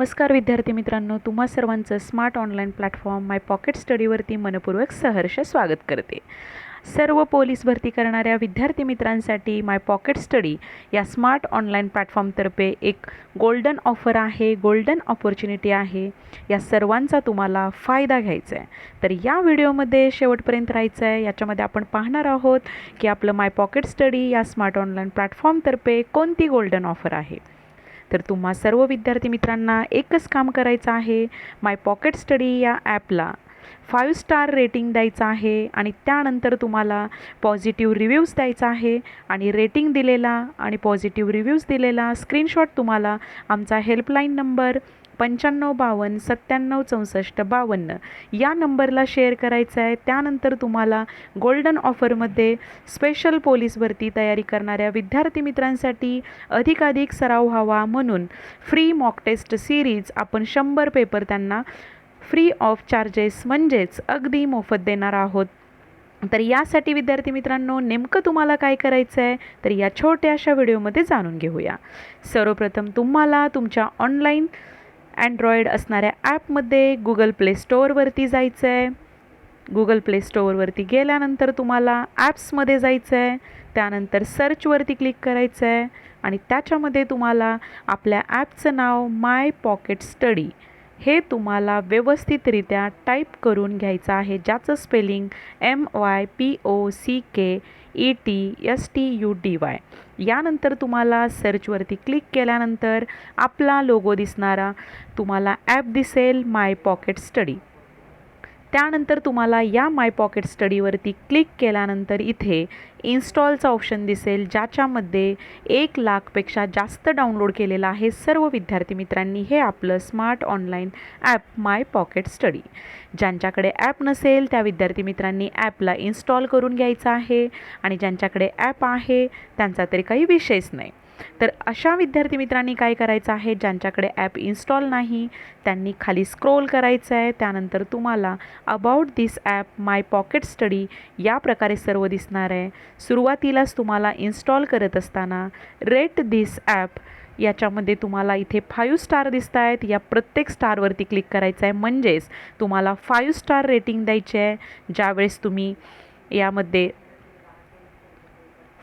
नमस्कार विद्यार्थी मित्रांनो तुम्हा सर्वांचं smart online platform my pocket स्टडीवरती मनपूर्वक सहर्ष स्वागत करते. सर्व पोलीस भरती करणाऱ्या विद्यार्थी मित्रांसाठी माय पॉकेट स्टडी या स्मार्ट ऑनलाईन प्लॅटफॉर्मतर्फे एक गोल्डन ऑफर आहे गोल्डन ऑपॉर्च्युनिटी आहे. या सर्वांचा तुम्हाला फायदा घ्यायचा आहे तर या व्हिडिओमध्ये शेवटपर्यंत राहायचं आहे याच्यामध्ये आपण पाहणार आहोत की आपलं माय पॉकेट स्टडी या स्मार्ट ऑनलाईन प्लॅटफॉर्मतर्फे कोणती गोल्डन ऑफर आहे. तर तुम्हा सर्व विद्यार्थी मित्रांना एकच काम करायचं आहे. माय पॉकेट स्टडी या ॲपला फाईव्ह स्टार रेटिंग द्यायचं आहे आणि त्यानंतर तुम्हाला पॉझिटिव्ह रिव्ह्यूज द्यायचा आहे आणि रेटिंग दिलेला आणि पॉझिटिव्ह रिव्ह्यूज दिलेला स्क्रीनशॉट तुम्हाला आमचा हेल्पलाईन नंबर पंच्याण्णव बावन्न सत्त्याण्णव चौसष्ट बावन्न या नंबरला शेअर करायचं आहे. त्यानंतर तुम्हाला गोल्डन ऑफरमध्ये स्पेशल पोलीस भरती तयारी करणाऱ्या विद्यार्थी मित्रांसाठी अधिकाधिक सराव व्हावा म्हणून फ्री मॉक टेस्ट सिरीज आपण शंभर पेपर त्यांना फ्री ऑफ चार्जेस म्हणजेच अगदी मोफत देणार आहोत. तर यासाठी विद्यार्थी मित्रांनो नेमकं तुम्हाला काय करायचं आहे तर या छोट्याशा व्हिडिओमध्ये जाणून घेऊया. सर्वप्रथम तुम्हाला तुमच्या ऑनलाईन अँड्रॉईड असणाऱ्या ॲपमध्ये गुगल प्ले स्टोअरवरती जायचं आहे गुगल प्ले स्टोअरवरती गेल्यानंतर तुम्हाला ॲप्समध्ये जायचं आहे त्यानंतर सर्चवरती क्लिक करायचं आहे आणि त्याच्यामध्ये तुम्हाला आपल्या ॲपचं नाव माय पॉकेट स्टडी हे तुम्हाला व्यवस्थितरित्या टाईप करून घ्यायचं आहे ज्याचं spelling M Y P O C K E T S T U D Y. यानंतर तुम्हाला सर्चवरती क्लिक केल्यानंतर आपला लोगो दिसणारा तुम्हाला ॲप दिसेल माय पॉकेट स्टडी त्यानंतर तुम्हाला या माय पॉकेट स्टडीवरती क्लिक केल्यानंतर इथे इन्स्टॉलचा ऑप्शन दिसेल ज्याच्यामध्ये एक लाखपेक्षा जास्त डाउनलोड केलेलं आहे सर्व विद्यार्थी मित्रांनी. हे आपलं smart online app my pocket study ज्यांच्याकडे ॲप नसेल त्या विद्यार्थी मित्रांनी ॲपला इन्स्टॉल करून घ्यायचं आहे. आणि ज्यांच्याकडे ॲप आहे त्यांचा तरी काही विषयच नाही. तर अशा विद्यार्थी मित्रांनी काय करायचं आहे? ज्यांच्याकडे ॲप इन्स्टॉल नाही त्यांनी खाली स्क्रोल करायचं आहे. त्यानंतर तुम्हाला about this app my pocket study या प्रकारे सर्व दिसणार आहे. सुरुवातीलाच तुम्हाला इन्स्टॉल करत असताना रेट दिस ॲप याच्यामध्ये तुम्हाला इथे फाईव्ह स्टार दिसत आहेत. या प्रत्येक स्टारवरती क्लिक करायचं आहे. म्हणजेच तुम्हाला फाईव्ह स्टार रेटिंग द्यायची आहे. ज्यावेळेस तुम्ही यामध्ये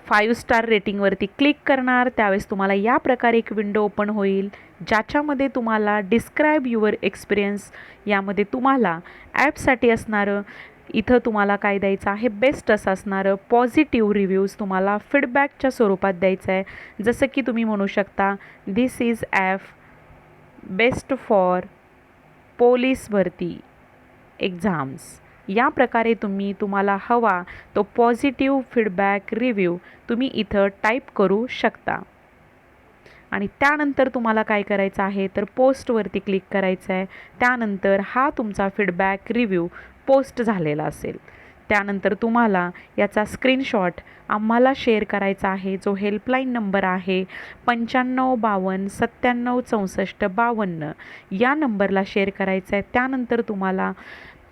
फाईव्ह स्टार रेटिंगवरती क्लिक करणार. त्यावेळेस तुम्हाला या प्रकारे एक विंडो ओपन होईल. ज्याच्यामध्ये तुम्हाला डिस्क्राईब युअर एक्सपिरियन्स यामध्ये तुम्हाला ॲपसाठी असणारं इथं तुम्हाला काय द्यायचं आहे बेस्ट असं असणारं पॉझिटिव्ह रिव्ह्यूज तुम्हाला फीडबॅकच्या स्वरूपात द्यायचं आहे जसं की तुम्ही म्हणू शकता this is app best for police भरती एक्झाम्स या प्रकारे तुम्ही तुम्हाला हवा तो पॉझिटिव्ह फीडबॅक रिव्ह्यू तुम्ही इथं टाईप करू शकता. आणि त्यानंतर तुम्हाला काय करायचं आहे तर पोस्टवरती क्लिक करायचं आहे. त्यानंतर हा तुमचा फीडबॅक रिव्ह्यू पोस्ट झालेला असेल. त्यानंतर तुम्हाला याचा स्क्रीनशॉट आम्हाला शेअर करायचा आहे जो हेल्पलाईन नंबर आहे पंच्याण्णव बावन्न सत्त्याण्णव चौसष्ट बावन्न. या नंबरला शेअर करायचा आहे. त्यानंतर तुम्हाला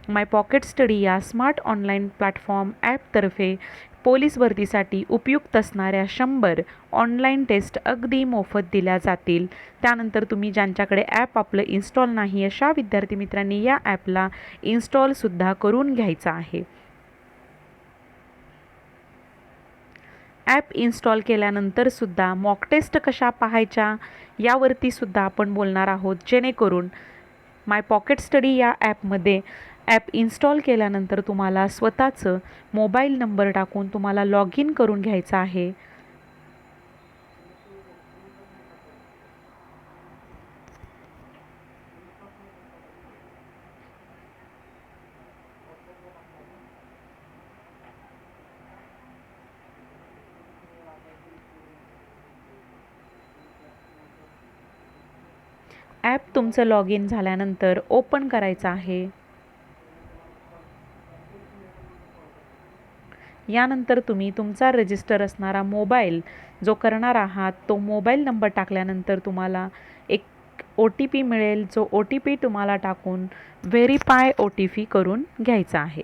माय पॉकेट स्टडी या स्मार्ट ऑनलाईन प्लॅटफॉर्म ॲपतर्फे पोलीस भरतीसाठी उपयुक्त असणाऱ्या शंभर ऑनलाईन टेस्ट अगदी मोफत दिल्या जातील. त्यानंतर तुम्ही ज्यांच्याकडे ॲप आपलं इन्स्टॉल नाही अशा विद्यार्थी मित्रांनी या ॲपला इन्स्टॉलसुद्धा करून घ्यायचं आहे. ॲप इन्स्टॉल केल्यानंतरसुद्धा मॉक टेस्ट कशा पाहायच्या यावरतीसुद्धा आपण बोलणार आहोत. जेणेकरून माय पॉकेट स्टडी या ॲपमध्ये ॲप इन्स्टॉल केल्यानंतर तुम्हाला स्वतःचं मोबाईल नंबर टाकून तुम्हाला लॉग इन करून घ्यायचं आहे. ॲप तुमचं लॉग इन झाल्यानंतर ओपन करायचं आहे. यानंतर तुम्ही तुमचा रजिस्टर असणारा मोबाईल जो करणार आहात तो मोबाईल नंबर टाकल्यानंतर तुम्हाला एक ओ टी पी मिळेल जो ओ टी पी तुम्हाला टाकून व्हेरीफाय ओ टी पी करून घ्यायचा आहे.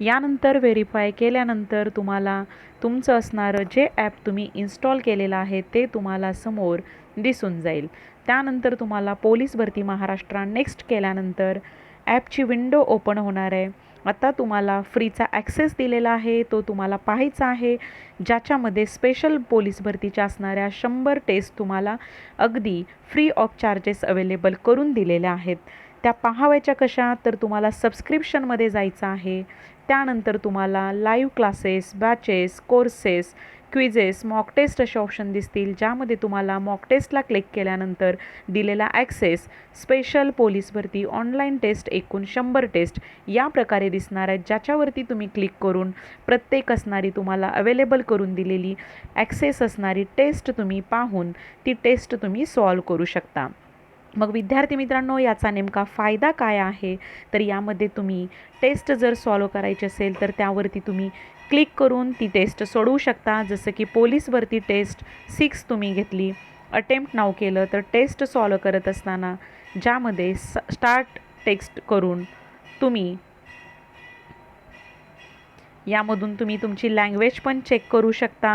यानंतर व्हेरीफाय केल्यानंतर तुम्हाला तुमचं असणारं जे ॲप तुम्ही इन्स्टॉल केलेलं आहे ते तुम्हाला समोर दिसून जाईल. त्यानंतर तुम्हाला पोलीस भरती महाराष्ट्र नेक्स्ट केल्यानंतर ॲपची विंडो ओपन होणार आहे. आता तुम्हाला फ्रीचा ॲक्सेस दिलेला आहे तो तुम्हाला पाहायचा आहे. ज्याच्यामध्ये स्पेशल पोलीस भरतीच्या असणाऱ्या शंभर टेस्ट तुम्हाला अगदी फ्री ऑफ चार्जेस अवेलेबल करून दिलेल्या आहेत. त्या पाहावायच्या कशा? तर तुम्हाला सबस्क्रिप्शनमध्ये जायचं आहे. त्यानंतर तुम्हाला live classes batches courses quizzes mock test असे ऑप्शन दिसतील ज्यामध्ये तुम्हाला मॉक टेस्टला क्लिक केल्यानंतर दिलेला ॲक्सेस स्पेशल पोलीस भरती ऑनलाईन टेस्ट एकूण शंभर टेस्ट या प्रकारे दिसणार आहेत. ज्याच्यावरती तुम्ही क्लिक करून प्रत्येक असणारी तुम्हाला अवेलेबल करून दिलेली ॲक्सेस असणारी टेस्ट तुम्ही पाहून ती टेस्ट तुम्ही सॉल्व करू शकता. मग विद्यार्थी मित्रांनो याचा नेमका फायदा काय आहे? तर यामध्ये तुम्ही टेस्ट जर सॉल्व करायची असेल तर त्यावरती तुम्ही क्लिक करून ती टेस्ट सोडवू शकता. जसं की पोलीसवरती टेस्ट सिक्स तुम्ही घेतली अटेम्प्ट नाव केलं तर टेस्ट सॉल्व करत असताना ज्यामध्ये स स्टार्ट टेक्स्ट करून तुम्ही यामधून तुम्ही तुमची लँग्वेज पण चेक करू शकता.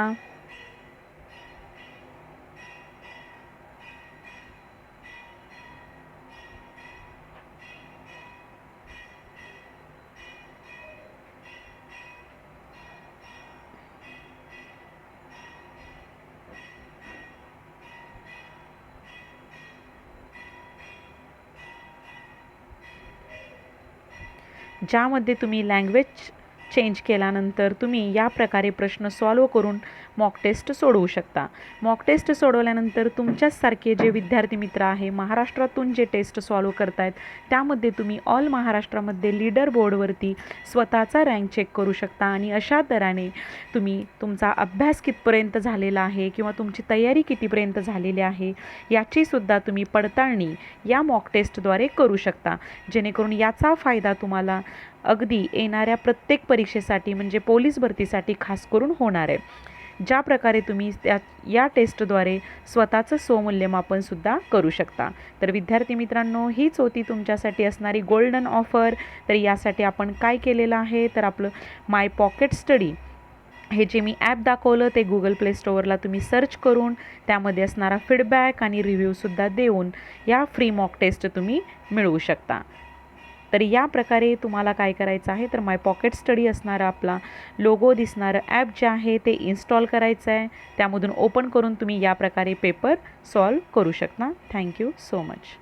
ज्यामध्ये तुम्ही लँग्वेज चेंज केल्यानंतर तुम्ही या प्रकारे प्रश्न सॉल्व करून मॉक टेस्ट सोडवू शकता. मॉक टेस्ट सोडवल्यानंतर तुमच्याचसारखे जे विद्यार्थी मित्र आहे महाराष्ट्रातून जे टेस्ट सॉल्व करतायत त्यामध्ये तुम्ही ऑल महाराष्ट्रामध्ये लीडर बोर्डवरती स्वतःचा रँक चेक करू शकता आणि अशा दराने तुम्ही तुमचा अभ्यास कितपर्यंत झालेला आहे किंवा तुमची तयारी कितीपर्यंत झालेली आहे याचीसुद्धा तुम्ही पडताळणी या मॉक टेस्टद्वारे करू शकता. जेणेकरून याचा फायदा तुम्हाला अगदी येणाऱ्या प्रत्येक परीक्षेसाठी म्हणजे पोलीस भरतीसाठी खास करून होणार आहे. ज्या प्रकारे तुम्ही त्या या टेस्टद्वारे स्वतःचं स्वमूल्यमापनसुद्धा करू शकता. तर विद्यार्थी मित्रांनो हीच होती तुमच्यासाठी असणारी गोल्डन ऑफर तर यासाठी आपण काय केलेलं आहे? तर आपलं माय पॉकेट स्टडी हे जे मी ॲप दाखवलं ते गुगल प्ले स्टोअरला तुम्ही सर्च करून त्यामध्ये असणारा फीडबॅक आणि रिव्ह्यूसुद्धा देऊन या फ्री मॉक टेस्ट तुम्ही मिळवू शकता. तर या प्रकारे तुम्हाला काय करायचं आहे? तर माय पॉकेट स्टडी असणारा आपला लोगो दिसणारं. ॲप जे आहे ते इन्स्टॉल करायचं आहे. त्यामधून ओपन करून तुम्ही या प्रकारे पेपर सॉल्व करू शकता. Thank you so much